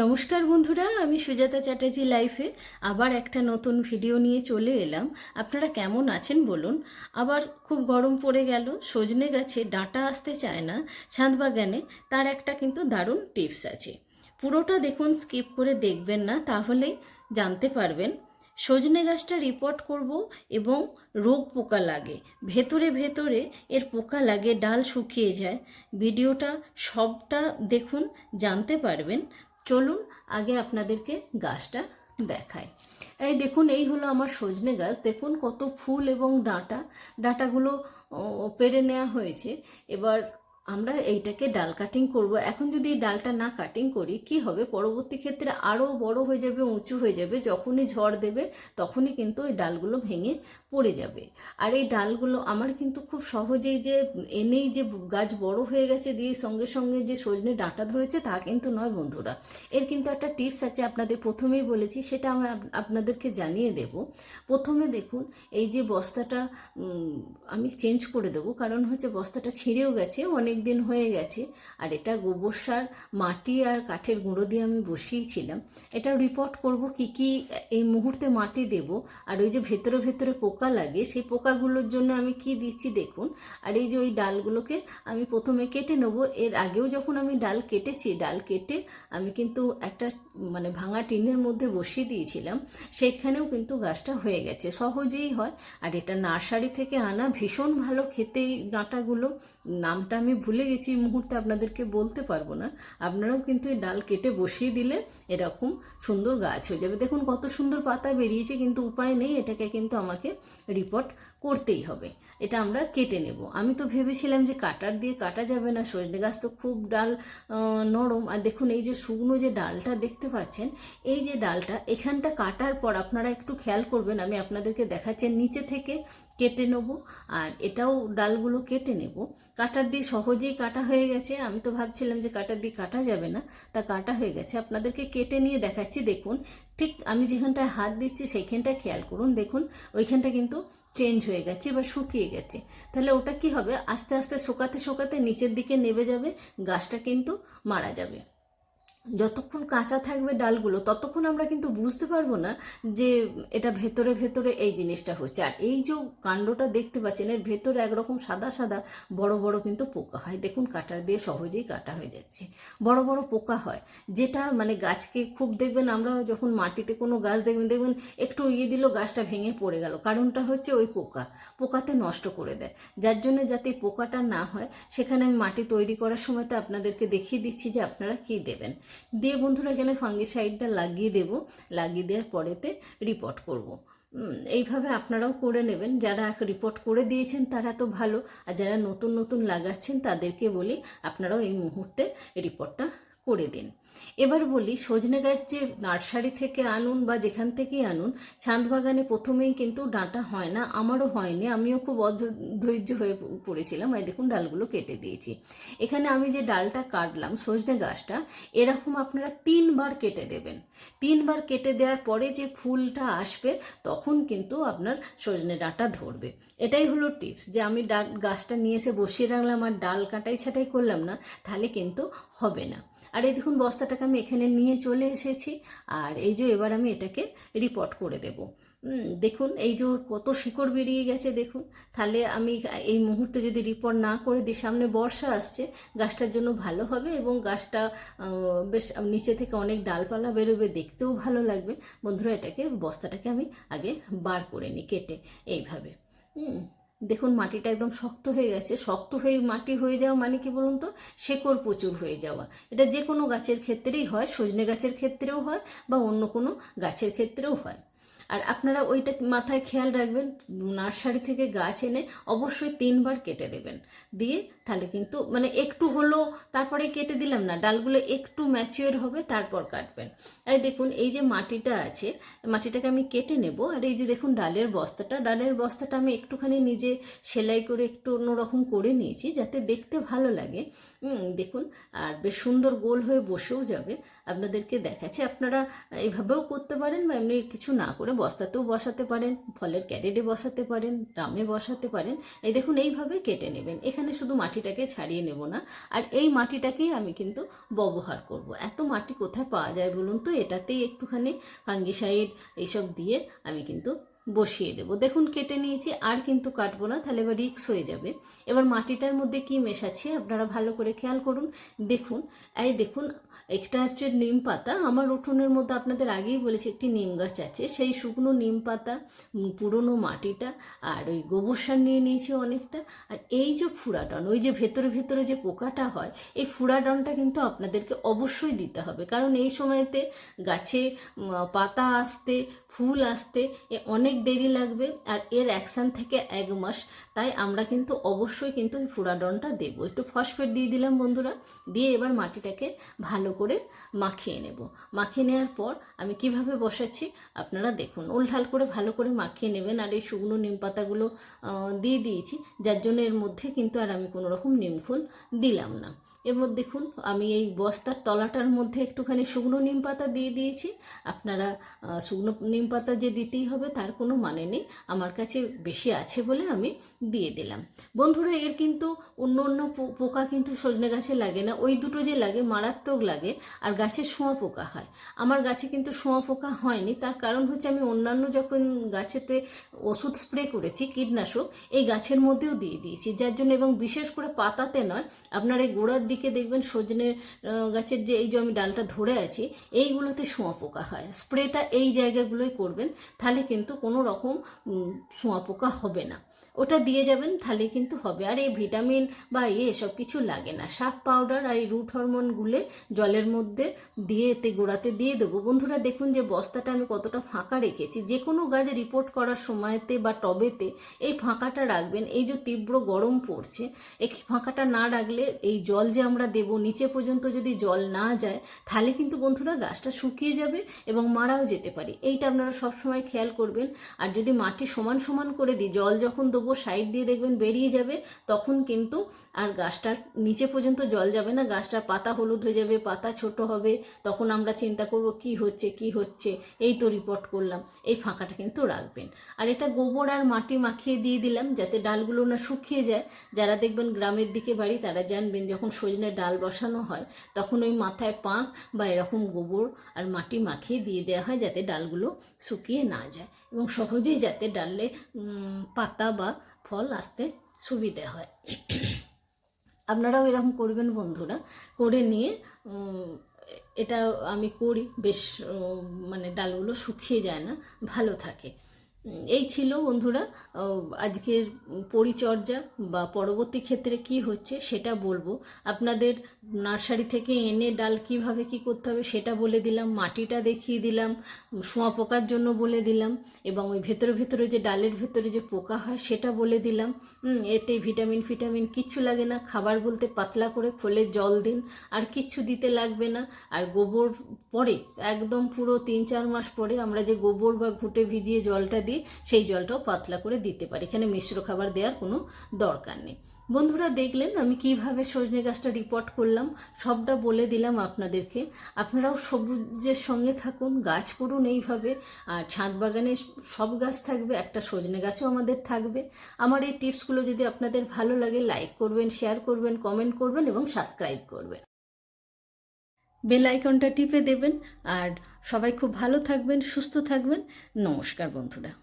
নমস্কার বন্ধুরা, আমি সুজাতা চ্যাটার্জি লাইফে আবার একটা নতুন ভিডিও নিয়ে চলে এলাম। আপনারা কেমন আছেন বলুন? আবার খুব গরম পড়ে গেল, সজনে গাছে ডাঁটা আসতে চায় না, ছাদ বাগানে তার একটা কিন্তু দারুণ টিপস আছে। পুরোটা দেখুন, স্কিপ করে দেখবেন না, তাহলে জানতে পারবেন। সজনে গাছটা রিপোর্ট করব এবং রোগ পোকা লাগে, ভেতরে ভেতরে এর পোকা লাগে, ডাল শুকিয়ে যায়। ভিডিওটা সবটা দেখুন, জানতে পারবেন। চলুন আগে আপনাদেরকে গাছটা দেখায় এই দেখুন, এই হলো আমার সজনে গাছ। দেখুন, কত ফুল এবং ডাঁটা। ডাঁটাগুলো পেরে নেওয়া হয়েছে। এবার আমরা এইটাকে ডাল কাটিং করব। এখন যদি এই ডালটা না কাটিং করি, কি হবে? পরবর্তী ক্ষেত্রে আরও বড় হয়ে যাবে, উঁচু হয়ে যাবে। যখনই ঝড় দেবে, তখনই কিন্তু এই ডালগুলো ভেঙে পড়ে যাবে। আর এই ডালগুলো আমার কিন্তু খুব সহজেই যে এনেই যে গাছ বড় হয়ে গেছে দিয়ে সঙ্গে সঙ্গে যে সজনে ডাঁটা ধরেছে, তা কিন্তু নয় বন্ধুরা। এর কিন্তু একটা টিপস আছে, আপনাদের প্রথমেই বলেছি, সেটা আমি আপনাদেরকে জানিয়ে দেব। প্রথমে দেখুন, এই যে বস্তাটা আমি চেঞ্জ করে দেবো। কারণ হচ্ছে বস্তাটা ছিঁড়েও গেছে, অনেক দিন হয়ে গেছে, আর এটা গোবর সার, মাটি আর কাঠের গুঁড়ো দিয়ে আমি বসিয়েছিলাম। এটা রিপোর্ট করব কি কি এই মুহূর্তে মাটি দেব, আর ওই যে ভেতরে ভেতরে পোকা লাগে, সেই পোকাগুলোর জন্য আমি কি দিচ্ছি দেখুন। আর এই যে ওই ডালগুলোকে আমি প্রথমে কেটে নেব, এর আগেও যখন আমি ডাল কেটেছি, ডাল কেটে আমি কিন্তু একটা মানে ভাঙা টিনের মধ্যে বসিয়ে দিয়েছিলাম সেখানেও কিন্তু গাছটা হয়ে গেছে, সহজেই হয়। আর এটা নার্সারি থেকে আনা ভীষণ ভালো খেতে ডাঁটাগুলো নামটা আমি ভুলে গেছি এই মুহূর্তে আপনাদেরকে বলতে পারব না। আপনারাও কিন্তু এই ডাল কেটে বসিয়ে দিলে এরকম সুন্দর গাছ হয়ে যাবে। দেখুন কত সুন্দর পাতা বেরিয়েছে, কিন্তু উপায় নেই, এটাকে কিন্তু আমাকে রিপোর্ট করতেই হবে। এটা আমরা কেটে নেব। আমি তো ভেবেছিলাম যে কাটার দিয়ে কাটা যাবে না, সজনে গাছ তো খুব ডাল নরম। আর দেখুন এই যে শুকনো যে ডালটা দেখতে পাচ্ছেন, এই যে ডালটা এখানটা কাটার পর আপনারা একটু খেয়াল করবেন, আমি আপনাদেরকে দেখাচ্ছি, নিচে থেকে কেটে নেব, আর এটাও ডালগুলো কেটে নেব। কাটার দিয়ে সহজেই কাটা হয়ে গেছে। আমি তো ভাবছিলাম যে কাটার দিয়ে কাটা যাবে না, তা কাটা হয়ে গেছে। আপনাদেরকে কেটে নিয়ে দেখাচ্ছি, দেখুন। ঠিক আমি যেখানটায় হাত দিচ্ছি সেইখানটায় খেয়াল করুন, দেখুন। ওইখানটা কিন্তু চেঞ্জ হয়ে গেছে বা শুকিয়ে গেছে। তাহলে ওটা কি হবে? আস্তে আস্তে শোকাতে শোকাতে নিচের দিকে নেমে যাবে, গাছটা কিন্তু মারা যাবে। যতক্ষণ কাঁচা থাকবে ডালগুলো, ততক্ষণ আমরা কিন্তু বুঝতে পারব না যে এটা ভেতরে ভেতরে এই জিনিসটা হচ্ছে। আর এই যে কাণ্ডটা দেখতে পাচ্ছেন, এর ভেতরে একরকম সাদা সাদা বড় বড় কিন্তু পোকা হয়। দেখুন কাটার দিয়ে সহজেই কাটা হয়ে যাচ্ছে। বড় বড় পোকা হয়, যেটা মানে গাছকে খুব দেখবেন আমরা যখন মাটিতে কোনো গাছ দেখবেন দেখবেন একটু ইয়ে দিল, গাছটা ভেঙে পড়ে গেল। কারণটা হচ্ছে ওই পোকা। পোকাতে নষ্ট করে দেয়। যার জন্য যাতে পোকাটা না হয়, সেখানে আমি মাটি তৈরি করার সময় তো আপনাদেরকে দেখিয়ে দিচ্ছি যে আপনারা কী দেবেন। দিয়ে বন্ধুরা এখানে ফাঙ্গিসাইডটা লাগিয়ে দেব, লাগিয়ে দেওয়ার পরেতে রিপোর্ট করব। এইভাবে আপনারাও করে নেবেন যারা রিপোর্ট করে দিয়েছেন তারা তো ভালো, আর যারা নতুন নতুন লাগাচ্ছেন তাদেরকে বলি আপনারাও এই মুহূর্তে রিপোর্টটা করে দিন এবার বলি, সজনে গাছ যে নার্সারি থেকে আনুন বা যেখান থেকেই আনুন ছাদ বাগানে প্রথমেই কিন্তু ডাঁটা হয় না, আমারও হয়নি, আমিও খুব অধৈর্য হয়ে পড়েছিলাম, এই দেখুন ডালগুলো কেটে দিয়েছি। এখানে আমি যে ডালটা কাটলাম, সজনে গাছটা, এরকম আপনারা তিনবার কেটে দেবেন। তিনবার কেটে দেওয়ার পরে যে ফুলটা আসবে, তখন কিন্তু আপনার সজনে ডাঁটা ধরবে। এটাই হলো টিপস, যে আমি ডাল, গাছটা নিয়ে এসে বসিয়ে রাখলাম আর ডাল কাটাই ছাটাই করলাম না, তাহলে কিন্তু হবে না। আর এই দেখুন, বস্তাটাকে আমি এখানে নিয়ে চলে এসেছি। আর এই যে এবার আমি এটাকে রিপোর্ট করে দেব। দেখুন, এই যে কত শিকড় বেরিয়ে গেছে, দেখুন। তাহলে আমি এই মুহূর্তে যদি রিপোর্ট না করে দিই, সামনে বর্ষা আসছে, গাছটার জন্য ভালো হবে এবং গাছটা বেশ নিচে থেকে অনেক ডালপালা বেরোবে, দেখতেও ভালো লাগবে। বন্ধুরা, এটাকে, বস্তাটাকে আমি আগে বার করে নিই, কেটে, এইভাবে। হুম দেখুন, মাটিটা একদম শক্ত হয়ে গেছে। শক্ত হয়ে মাটি হয়ে যাওয়া মানে কি বলুন তো? শেকড় প্রচুর হয়ে যাওয়া। এটা যে কোনো গাছের ক্ষেত্রেই হয়, সজনে গাছের ক্ষেত্রেও হয় বা অন্য কোনো গাছের ক্ষেত্রেও হয়। আর আপনারা ওইটা মাথায় খেয়াল রাখবেন, নার্সারি থেকে গাছ এনে অবশ্যই তিনবার কেটে দেবেন। দিয়ে তাহলে কিন্তু মানে একটু হলো তারপরে কেটে দিলাম না, ডালগুলো একটু ম্যাচিওর হবে, তারপর কাটবেন। এই দেখুন, এই যে মাটিটা আছে, মাটিটাকে আমি কেটে নেব, আর এই যে দেখুন, ডালের বস্তাটা ডালের বস্তাটা আমি একটুখানি নিজে সেলাই করে একটু অন্যরকম করে নিয়েছি, যাতে দেখতে ভালো লাগে। দেখুন, আর বেশ সুন্দর গোল হয়ে বসেও যাবে। আপনাদেরকে দেখাচ্ছে, আপনারা এইভাবেও করতে পারেন বা এমনি কিছু না করে বস্তাতেও বসাতে পারেন, ফলের ক্যারেটে বসাতে পারেন ড্রামে বসাতে পারেন। এই দেখুন, এইভাবে কেটে নেবেন। এখানে শুধু মাটিটাকে ছাড়িয়ে নেব না। আর এই মাটিটাকেই আমি কিন্তু ব্যবহার করব। এত মাটি কোথায় পাওয়া যায় বলুন তো? এটাতেই একটুখানি ফাঙ্গিসাইড এইসব দিয়ে আমি কিন্তু বসিয়ে দেবো। দেখুন, কেটে নিয়েছি, আর কিন্তু কাটবো না, তাহলে এবার রিক্স হয়ে যাবে। এবার মাটিটার মধ্যে কি মেশাচ্ছি, আপনারা ভালো করে খেয়াল করুন। দেখুন, এই দেখুন, একটা হচ্ছে নিম পাতা। আমার উঠোনের মধ্যে আপনাদের আগেই বলেছি, একটি নিম গাছ আছে। সেই শুকনো নিম পাতা পুরনো মাটিটা, আর ওই গোবর সার নিয়ে নিয়েছি অনেকটা। আর এই যে ফুরাডন, ওই যে ভেতরে ভেতরে যে পোকাটা হয়, এই ফুরাডনটা কিন্তু আপনাদেরকে অবশ্যই দিতে হবে। কারণ এই সময়তে গাছে পাতা আসতে, ফুল আসতে, এ অনেক দেরি লাগবে আর এর অ্যাকশান থেকে এক মাস, তাই আমরা কিন্তু অবশ্যই কিন্তু ওই ফুরাডনটা দেবো। একটু ফসফেট দিয়ে দিলাম বন্ধুরা, দিয়ে এবার মাটিটাকে ভালো করে মাখিয়ে নেব। মাখিয়ে নেওয়ার পর আমি কীভাবে বসাচ্ছি আপনারা দেখুন। উলঢাল করে ভালো করে মাখিয়ে নেবেন আর এই শুকনো নিম পাতাগুলো দিয়ে দিয়েছি, যার জন্য এর মধ্যে কিন্তু আর আমি কোনো রকম নিমখোল দিলাম না। এবার দেখুন, আমি এই বস্তার তলাটার মধ্যে একটুখানি শুকনো নিম পাতা দিয়ে দিয়েছি। আপনারা শুকনো নিম পাতা যে দিতেই হবে তার কোনো মানে নেই। আমার কাছে বেশি আছে বলে আমি দিয়ে দিলাম। বন্ধুরা, এর কিন্তু অন্য অন্য পোকা কিন্তু সজনে গাছে লাগে না। ওই দুটো যে লাগে, মারাত্মক লাগে, আর গাছে শোঁয়া পোকা হয়। আমার গাছে কিন্তু শোঁয়া পোকা হয়নি। তার কারণ হচ্ছে আমি অন্যান্য যখন গাছেতে ওষুধ স্প্রে করেছি, কীটনাশক, এই গাছের মধ্যেও দিয়ে দিয়েছি। যার জন্য এবং বিশেষ করে পাতাতে নয়, আপনার এই গোড়ার দিকে দেখবেন সজনে গাছের যে এই যে আমি ডালটা ধরে আছি, এইগুলোতে শোঁয়া পোকা হয়। স্প্রেটা এই জায়গাগুলোই করবেন, তাহলে কিন্তু কোনো রকম শোঁয়া পোকা হবে না। ওটা দিয়ে যাবেন, তাহলে কিন্তু হবে। আর এই ভিটামিন বা এ এসব কিছু লাগে না। সাপ পাউডার আর এই রুট হরমোন গুলে জলের মধ্যে দিয়ে এতে গোড়াতে দিয়ে দেবো। বন্ধুরা, দেখুন যে বস্তাটা আমি কতটা ফাঁকা রেখেছি। যে কোনো গাছ রিপোর্ট করার সময়তে বা টবেতে এই ফাঁকাটা রাখবেন। এই যে তীব্র গরম পড়ছে, এই ফাঁকাটা না রাখলে এই জল যে আমরা দেব, নিচে পর্যন্ত যদি জল না যায়, তাহলে কিন্তু বন্ধুরা গাছটা শুকিয়ে যাবে এবং মারাও যেতে পারে। এইটা আপনারা সবসময় খেয়াল করবেন। আর যদি মাটি সমান সমান করে দিই, জল যখন দেবো সাইড দিয়ে দেখবেন বেরিয়ে যাবে তখন কিন্তু আর গাছটার নিচে পর্যন্ত জল যাবে না, গাছটার পাতা হলুদ হয়ে যাবে, পাতা ছোট হবে, তখন আমরা চিন্তা করব কি হচ্ছে কি হচ্ছে। এই তো রিপোর্ট করলাম, এই ফাঁকাটা কিন্তু রাখবেন। আর এটা গোবর আর মাটি মাখিয়ে দিয়ে দিলাম যাতে ডালগুলো না শুকিয়ে যায়। যারা দেখবেন গ্রামের দিকে বাড়ি, তারা জানবেন যখন সজনে ডাল বসানো হয়, তখন ওই মাথায় পাঁক বা এরকম গোবর আর মাটি মাখিয়ে দিয়ে দেওয়া হয় যাতে ডালগুলো শুকিয়ে না যায় এবং সহজেই যাতে ডালে পাতা বা ফল আসতে সুবিধে হয়। আপনারাও এরকম করবেন বন্ধুরা। করে নিয়ে এটা আমি করি। বেশ মানে ডালগুলো শুকিয়ে যায় না, ভালো থাকে। এই ছিল বন্ধুরা আজকের পরিচর্যা বা পরবর্তী ক্ষেত্রে কি হচ্ছে সেটা বলব। আপনাদের নার্সারি থেকে এনে ডাল কীভাবে কি করতে হবে সেটা বলে দিলাম, মাটিটা দেখিয়ে দিলাম, শোঁয়া পোকার জন্য বলে দিলাম, এবং ওই ভেতরে ভেতরে যে ডালের ভেতরে যে পোকা হয় সেটা বলে দিলাম। এতে ভিটামিন ফিটামিন কিচ্ছু লাগে না, খাবার বলতে পাতলা করে খোলে জল দিন, আর কিচ্ছু দিতে লাগবে না। আর গোবর পরে, একদম পুরো তিন চার মাস পরে আমরা যে গোবর বা ঘুটে ভিজিয়ে জলটা দিই সেই জলটাও পাতলা করে দিতে পারি। এখানে মিশ্র খাবার দেওয়ার কোনো দরকার নেই। বন্ধুরা, দেখলেন আমি কীভাবে সজনে গাছটা রিপোর্ট করলাম? সবটা বলে দিলাম আপনাদেরকে। আপনারাও সবুজের সঙ্গে থাকুন, গাছ করুন এইভাবে। আর ছাদ বাগানে সব গাছ থাকবে, একটা সজনে গাছও আমাদের থাকবে। আমার এই টিপসগুলো যদি আপনাদের ভালো লাগে লাইক করবেন শেয়ার করবেন কমেন্ট করবেন এবং সাবস্ক্রাইব করবেন। বেল আইকনটা টিপে দেবেন। আর সবাই খুব ভালো থাকবেন, সুস্থ থাকবেন। নমস্কার বন্ধুরা।